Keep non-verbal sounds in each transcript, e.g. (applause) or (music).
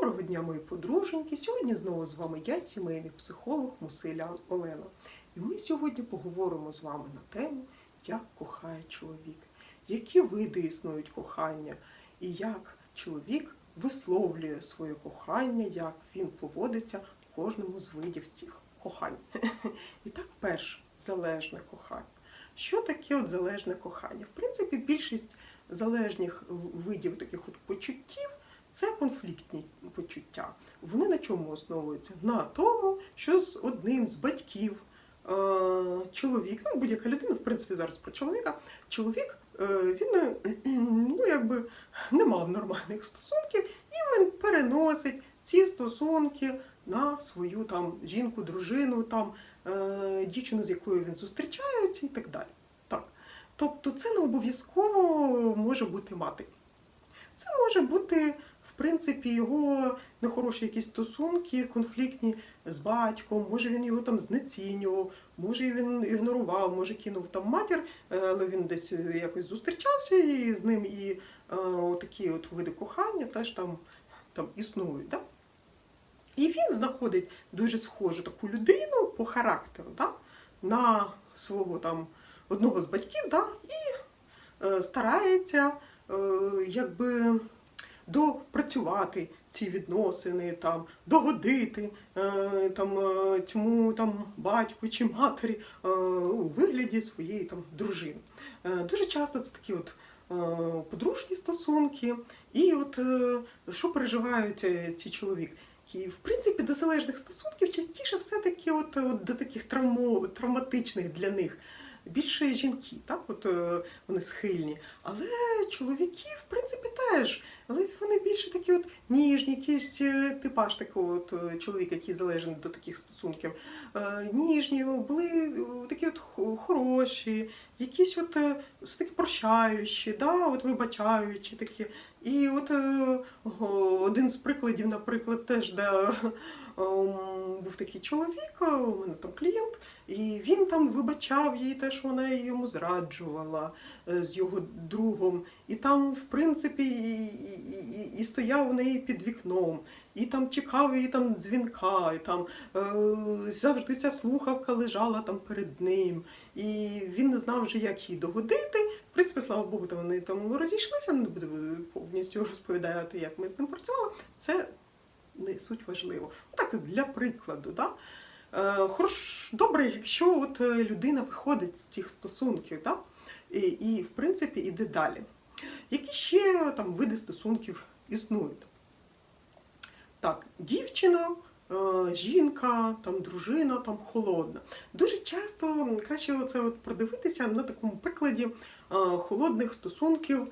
Доброго дня, мої подруженьки. Сьогодні знову з вами я, сімейний психолог Мусиля Олена. І ми сьогодні поговоримо з вами на тему, як кохає чоловік, які види існують кохання, і як чоловік висловлює своє кохання, як він поводиться в кожному з видів цих кохань. (laughs) І так, перше, залежне кохання. Що таке от залежне кохання? В принципі, більшість залежних видів таких от почуттів це конфліктні почуття. Вони на чому основуються? На тому, що з одним з батьків е, чоловік, ну будь-яка людина, в принципі, зараз про чоловіка, чоловік е, він е, (clears throat) ну, якби не мав нормальних стосунків, і він переносить ці стосунки на свою там жінку, дружину, там дівчину, з якою він зустрічається, і так далі. Так. Тобто це не обов'язково може бути мати. Це може бути, принципі, його нехороші якісь стосунки, конфліктні з батьком, може він його там знецінював, може він ігнорував, може кинув там матір, е, але він десь якось зустрічався і з ним, і е, такі от види кохання теж там, там існують. Да? І він знаходить дуже схожу таку людину по характеру да? на свого там одного з батьків, да? і е, старається е, якби допрацювати ці відносини, там, догодити е, там, е, цьому там, батьку чи матері е, у вигляді своєї там, дружини. Е, дуже часто це такі от е, подружні стосунки, і от е, що переживають е, ці чоловіки. І, в принципі, до залежних стосунків частіше все-таки от, от до таких травмо, травматичних для них. Більше жінки, так, от е, вони схильні. Але чоловіки, в принципі, теж. Але вони більше такі от ніжні, якийсь е, типаж такого от е, чоловіка, який залежний до таких стосунків. Ніжні, були такі от хороші, якісь от все-таки прощаючі, да, от вибачаючі такі. І от один з прикладів, наприклад, теж, де ем, був такий чоловік, е, у мене там клієнт, і він там вибачав їй те, що вона йому зраджувала е, з його другом. І там, в принципі, і, і, і, і стояв у неї під вікном, і там чекав її там дзвінка, і там е, завжди ця слухавка лежала там перед ним. І він не знав вже, як їй догодити. В принципі, слава Богу, там вони там розійшлися, не буду повністю розповідати, як ми з ним працювали. Це не суть важливо. Так, для прикладу, да? Е, Хорош, добре, якщо от е, людина виходить з цих стосунків, да? і, і, в принципі, іде далі. Які ще там види стосунків існують? Так, дівчина, е, жінка, там, дружина, там, холодна. Дуже часто краще оце от продивитися на такому прикладі холодних стосунків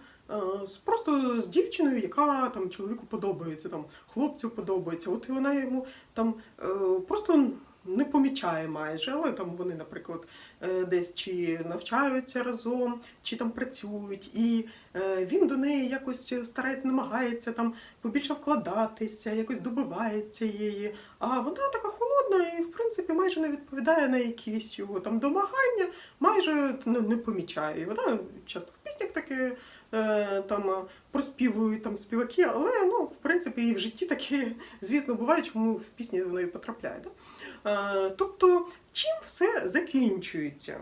просто з дівчиною, яка там чоловіку подобається, там, хлопцю подобається. От і вона йому там е, просто не помічає майже, але там вони, наприклад, е, десь чи навчаються разом, чи там працюють, і е, він до неї якось старається, намагається там побільше вкладатися, якось добивається її. А вона така холодна і, в принципі, майже не відповідає на якісь його там домагання, майже не, не помічає. Да? Часто в піснях таке е, там е, проспівують там співаки, але ну, в принципі і в житті таке, звісно, буває, чому в пісні воно і потрапляє. Да? Е, тобто, чим все закінчується?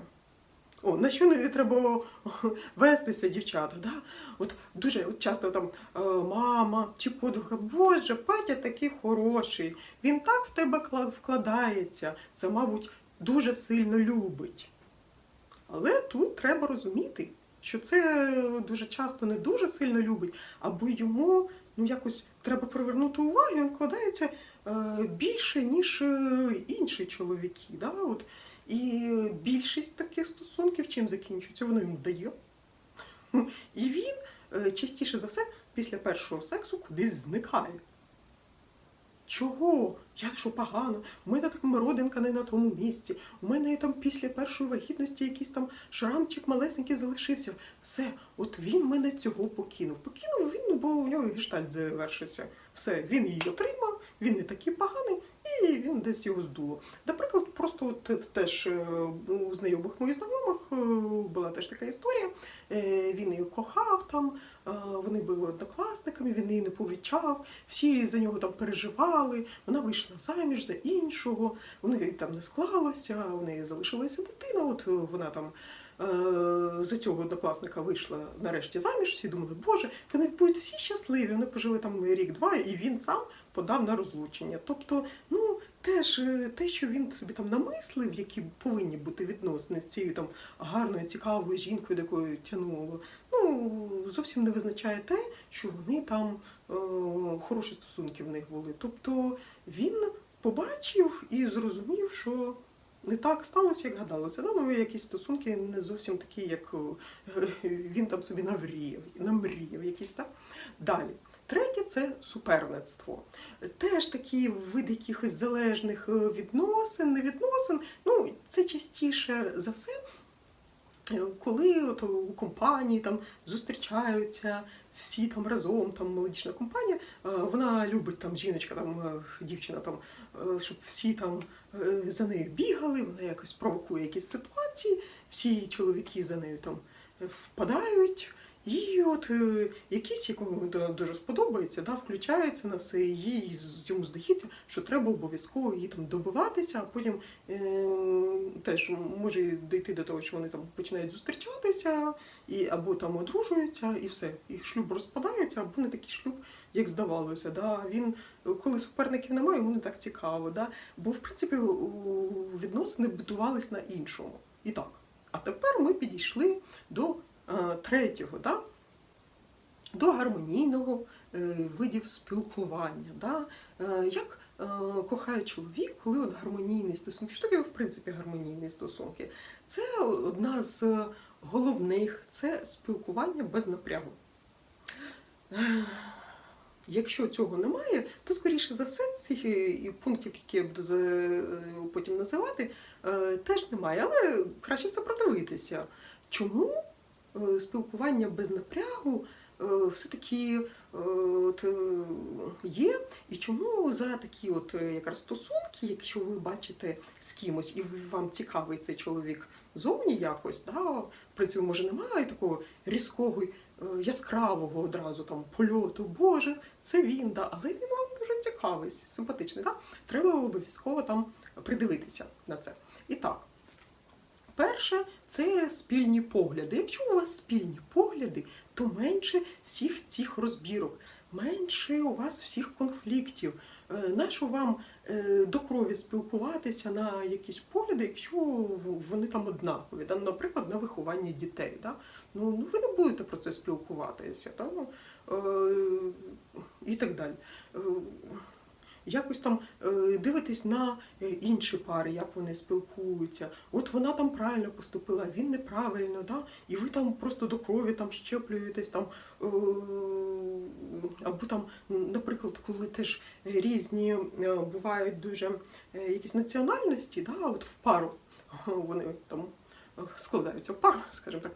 О, на що не треба (laughs) вестися, дівчата? Да? От дуже от часто там е, мама чи подруга, Боже, Петя такий хороший, він так в тебе вкладається, це, мабуть, дуже сильно любить. Але тут треба розуміти, що це дуже часто не дуже сильно любить, або йому ну, якось треба привернути увагу, він вкладається е, більше, ніж е, інші чоловіки. Да? От, і більшість таких стосунків чим закінчується, воно йому дає. (laughs) І він е, частіше за все після першого сексу кудись зникає. Чого? Я що погано? У мене там родинка не на тому місці. У мене там після першої вагітності якийсь там шрамчик малесенький залишився. Все, от він мене цього покинув. Покинув він, бо у нього гештальт завершився. Все, він її отримав, він не такий поганий, і він десь його здуло. Наприклад, просто от теж е, у знайомих моїх знайомих е, була теж така історія. Е, Він її кохав там, вони були однокласниками, він її не повічав, всі за нього там переживали. Вона вийшла заміж за іншого, у неї там не склалося, у неї залишилася дитина. От е, вона там. е, За цього однокласника вийшла нарешті заміж. Всі думали, боже, вони будуть всі щасливі. Вони пожили там рік-два, і він сам подав на розлучення. Тобто, ну теж е, те, що він собі там намислив, які повинні бути відносини з цією там гарною, цікавою жінкою, до тянуло, ну зовсім не визначає те, що вони там е, хороші стосунки в них були. Тобто він побачив і зрозумів, що. Не так сталося, як гадалося. Да? Ну, якісь стосунки не зовсім такі, як е, він там собі навріяв, намріяв якісь так. Далі. Третє це суперництво. Теж такі види якихось залежних е, відносин, не відносин. Ну, це частіше за все, коли от у компанії там зустрічаються всі там разом, там молодіжна компанія, е, вона любить там жіночка, там е, дівчина, там, е, щоб всі там е, за нею бігали, вона якось провокує якісь ситуації, всі чоловіки за нею там е, впадають. І от е, якийсь, якому дуже сподобається, да, включається на все, їй йому здається, що треба обов'язково її там добиватися, а потім е, теж може дійти до того, що вони там починають зустрічатися, і або там одружуються, і все, їх шлюб розпадається, або не такий шлюб, як здавалося. Да. Він, коли суперників немає, йому не так цікаво. Да. Бо в принципі відносини будувались на іншому. І так. А тепер ми підійшли до третього, да? до гармонійного е, видів спілкування. Да? Е, як е, кохає чоловік, коли от гармонійні стосунки. Що таке, в принципі, гармонійні стосунки? Це одна з головних це спілкування без напрягу. Якщо цього немає, то скоріше за все цих пунктів, які я буду потім називати, теж немає. Але краще це продивитися. Чому спілкування без напрягу е, все-таки е, е, є, і чому за такі от е, якраз стосунки, якщо ви бачите з кимось і вам цікавий цей чоловік зовні якось, да, в принципі, може немає такого різкого, е, яскравого одразу там польоту, Боже, це він, да, але він вам дуже цікавий, симпатичний. Да? Треба обов'язково там придивитися на це. І так. Перше це спільні погляди. Якщо у вас спільні погляди, то менше всіх цих розбірок, менше у вас всіх конфліктів. Е, Нащо вам е, до крові спілкуватися на якісь погляди, якщо вони там однакові, да? наприклад, на вихованні дітей. Да? Ну, ну ви не будете про це спілкуватися, та? ну, е, і так далі. Якось там е, дивитись на е, інші пари, як вони спілкуються. От вона там правильно поступила, він неправильно, да? і ви там просто до крові там щеплюєтесь там. Е, або там, наприклад, коли теж різні бувають дуже якісь національності, да? от в пару (laughs) вони там складаються в пару, скажімо так,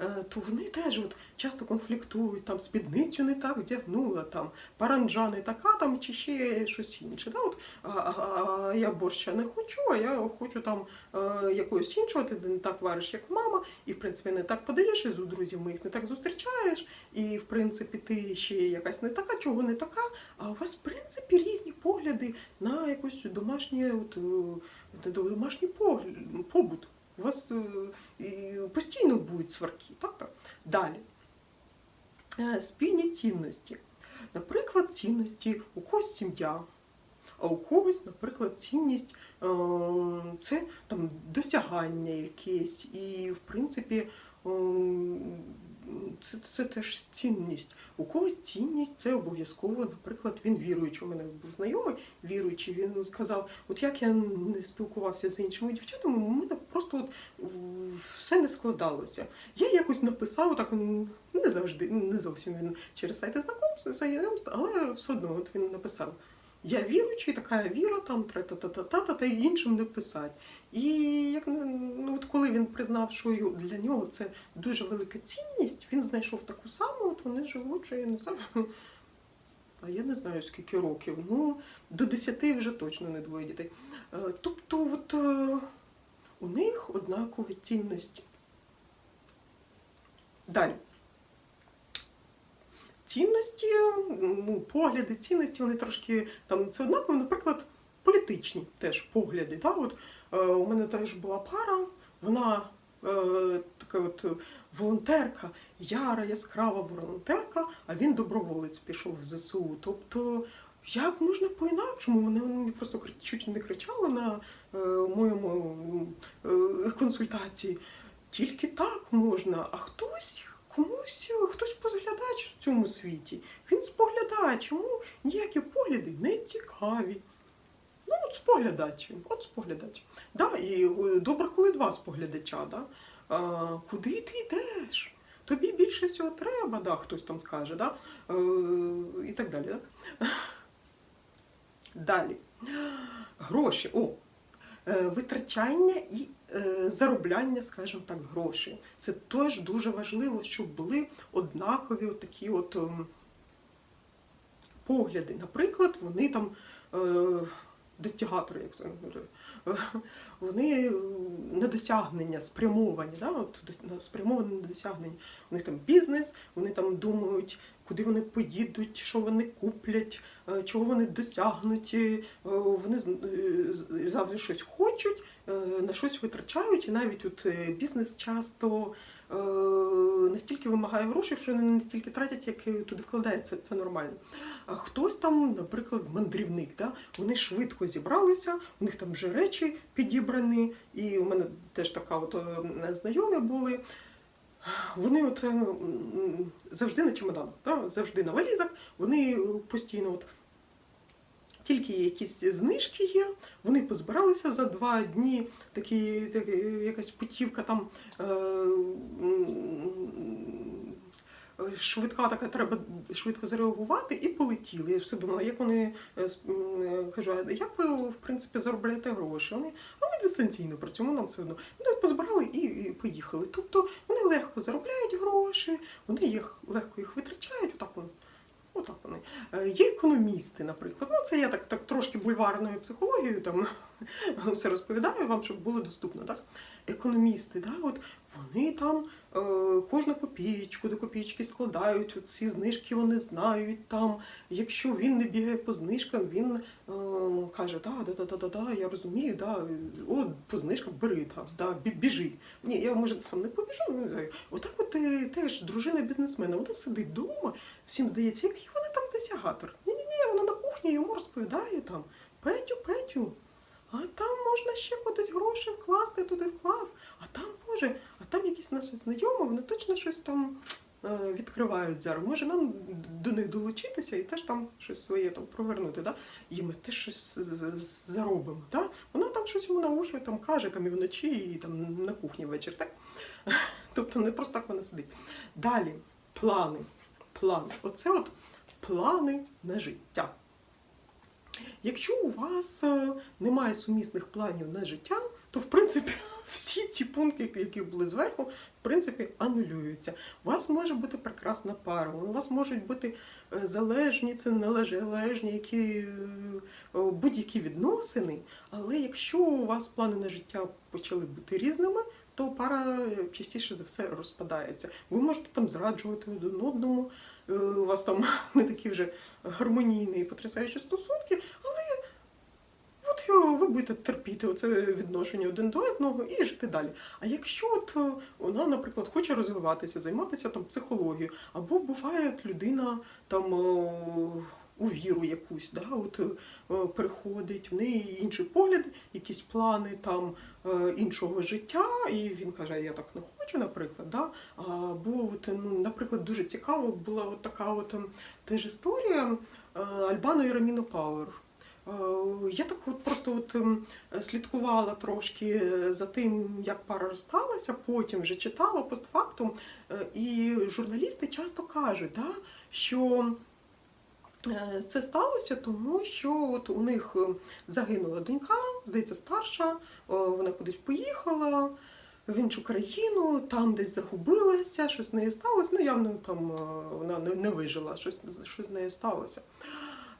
е, то вони теж от часто конфліктують, там спідницю не так вдягнула, там паранджа не така, там чи ще щось інше. Да? От, а, а, я борща не хочу, а я хочу там е, якогось іншого, ти не так вариш, як мама, і в принципі не так подаєш, і з друзів моїх не так зустрічаєш, і в принципі ти ще якась не така, чого не така, а у вас в принципі різні погляди на якось домашнє, от, е, домашній побут. У вас е, постійно будуть сварки. Так. Далі. Е, Спільні цінності. Наприклад, цінності у когось сім'я, а у когось, наприклад, цінність е, це там досягання якесь. І, в принципі, е, це, це теж цінність. У когось цінність це обов'язково, наприклад, він віруючий. У мене був знайомий віруючий, він сказав, от як я не спілкувався з іншими дівчатами, у мене просто от все не складалося. Я якось написав, так не завжди, не зовсім він через сайти знакомств, але все одно от він написав. Я віруючий, така віра, там тра-та-та-та-та, та й іншим не писати. І як ну, от коли він признав, що для нього це дуже велика цінність, він знайшов таку саму, от вони живуть, що я не знаю. а я не знаю скільки років. Ну, до 10 вже точно не двоє дітей. Е, Тобто, от е, у них однакові цінності. Далі. Цінності, ну, погляди, цінності, вони трошки там це однакові, наприклад, політичні теж погляди. Да? От, е, у мене теж була пара, вона е, така от волонтерка, яра, яскрава волонтерка, а він доброволець пішов в ЗСУ. Тобто, як можна по-інакшому? Вони, вони просто чуть не кричали на е, моєму е, консультації. Тільки так можна, а хтось комусь, хтось позглядач в цьому світі. Він споглядач, йому ніякі погляди не цікаві. Ну, от споглядач, от споглядач. Да, і е, добре, коли два споглядача, да? а, куди ти йдеш? Тобі більше всього треба, да, хтось там скаже, да? е, і так далі. Да? Далі. Гроші. О, е, витрачання і е, заробляння, скажімо так, грошей. Це теж дуже важливо, щоб були однакові такі от ем, погляди. Наприклад, вони там е, достігатори, як е, вони е, на досягнення спрямовані, да? от, на- спрямовані на досягнення. У них там бізнес, вони там думають, куди вони поїдуть, що вони куплять, е, чого вони досягнуть. е, Вони е, завжди щось хочуть, на щось витрачають, і навіть от бізнес часто настільки вимагає грошей, що вони не настільки тратять, як туди вкладається, це нормально. А хтось там, наприклад, мандрівник, да? вони швидко зібралися, у них там вже речі підібрані, і у мене теж така от знайомі були. Вони от е, завжди на чемоданах, да? завжди на валізах, вони е, постійно от тільки якісь знижки є, вони позбиралися за два дні, такі, такі якась путівка там. Е, Швидка така, треба швидко зареагувати і полетіли. Я все думала, як вони е, е, кажу, як ви в принципі заробляєте гроші? Вони, а ми дистанційно працюємо, нам все одно. Вони позбирали і, поїхали. Тобто вони легко заробляють гроші, вони їх легко їх витрачають. Отак вони. Отак вони. Е, Є економісти, наприклад. Ну, це я так, так трошки бульварною психологією там (laughs) все розповідаю вам, щоб було доступно. Так? Економісти, да? от вони там е, кожну копієчку до копієчки складають, ці знижки вони знають там. Якщо він не бігає по знижкам, він е, каже, да, да, да, да, да, я розумію, да, о, по знижкам бери там, да, біжи. Ні, я може сам не побіжу, ну. Отак от е, теж дружина бізнесмена, вона сидить вдома, всім здається, який вона там досягатор. Ні-ні-ні, вона на кухні йому розповідає там, Петю, Петю, а там можна ще кудись гроші вкласти, туди вклав. А там, Боже, там якісь наші знайомі, вони точно щось там е, відкривають зараз. Може нам до них долучитися і теж там щось своє там провернути, да? і ми теж щось заробимо. Да? Вона там щось йому на ухі там каже там і вночі, і там на кухні ввечері. Так? (laughs) Тобто не просто так вона сидить. Далі плани. Плани. Оце от плани на життя. Якщо у вас е, немає сумісних планів на життя, то в принципі (laughs) всі ці пункти, які були зверху, в принципі анулюються. У вас може бути прекрасна пара, у вас можуть бути е, залежні, це нележні, які е, е, будь-які відносини. Але якщо у вас плани на життя почали бути різними, то пара частіше за все розпадається. Ви можете там зраджувати один одному, у вас там (laughs) не такі вже гармонійні і потрясаючі стосунки, але от ви будете терпіти оце відношення один до одного і жити далі. А якщо от е, вона, наприклад, хоче розвиватися, займатися там психологією, або буває людина там. е, У віру якусь, да, от е, переходить, в неї інші погляди, якісь плани там іншого життя, і він каже, я так не хочу, наприклад. Да? Або, от, ну, наприклад, дуже цікаво була от така от ем, теж історія Альбано і Раміно Пауер. Е, Я так от просто от ем, слідкувала трошки за тим, як пара розсталася, потім вже читала постфактум, е, і журналісти часто кажуть, да, що е, це сталося тому, що от у них е, загинула донька, здається, старша, е, вона кудись поїхала. в іншу країну, там десь загубилася, щось з нею сталося. Ну, явно там е, вона не вижила, щось, щось з нею сталося.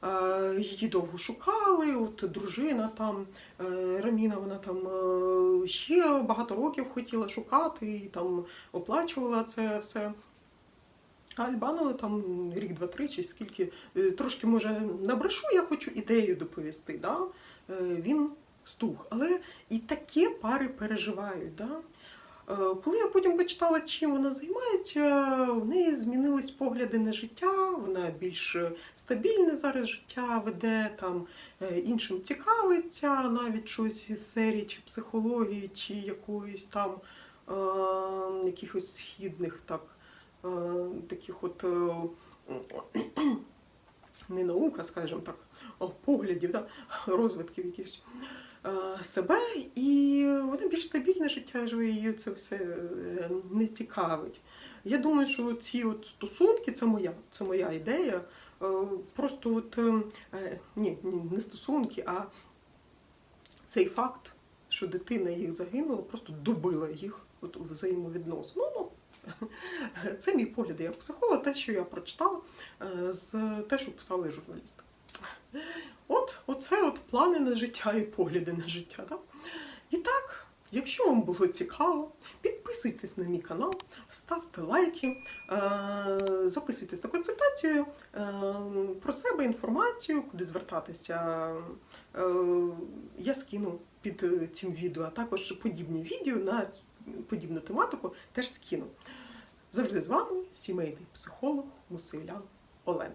Е, Її довго шукали, от дружина там, е, Раміна, вона там е, ще багато років хотіла шукати і там оплачувала це все. А Альбану там рік, два-три чи скільки, трошки може набрешу, я хочу ідею доповісти. Да? Він стух. Але і таке пари переживають. Да? Коли я потім почитала, чим вона займається, в неї змінились погляди на життя, вона більш стабільне зараз життя веде, там е, іншим цікавиться, навіть щось із серії чи психології, чи якоїсь там е, якихось східних так, е, таких от е, не наука, скажімо так, поглядів, да, розвитків якихось е, себе, і вона більш стабільне життя живе, її це все е, не цікавить. Я думаю, що ці от стосунки це моя, це моя ідея. Е, Просто от ні, ні, не стосунки, а цей факт, що дитина їх загинула, просто добила їх от у взаємовідносин. Ну, ну, (laughs) це мій погляд як психолог, те, що я прочитала, е, з те, що писали журналісти. От, оце от плани на життя і погляди на життя. Да? І так, якщо вам було цікаво, підписуйтесь на мій канал, ставте лайки, е, записуйтесь на консультацію е, про себе інформацію, куди звертатися. Е, я скину під цим відео, а також подібні відео на подібну тематику теж скину. Завжди з вами сімейний психолог Мусилян Олена.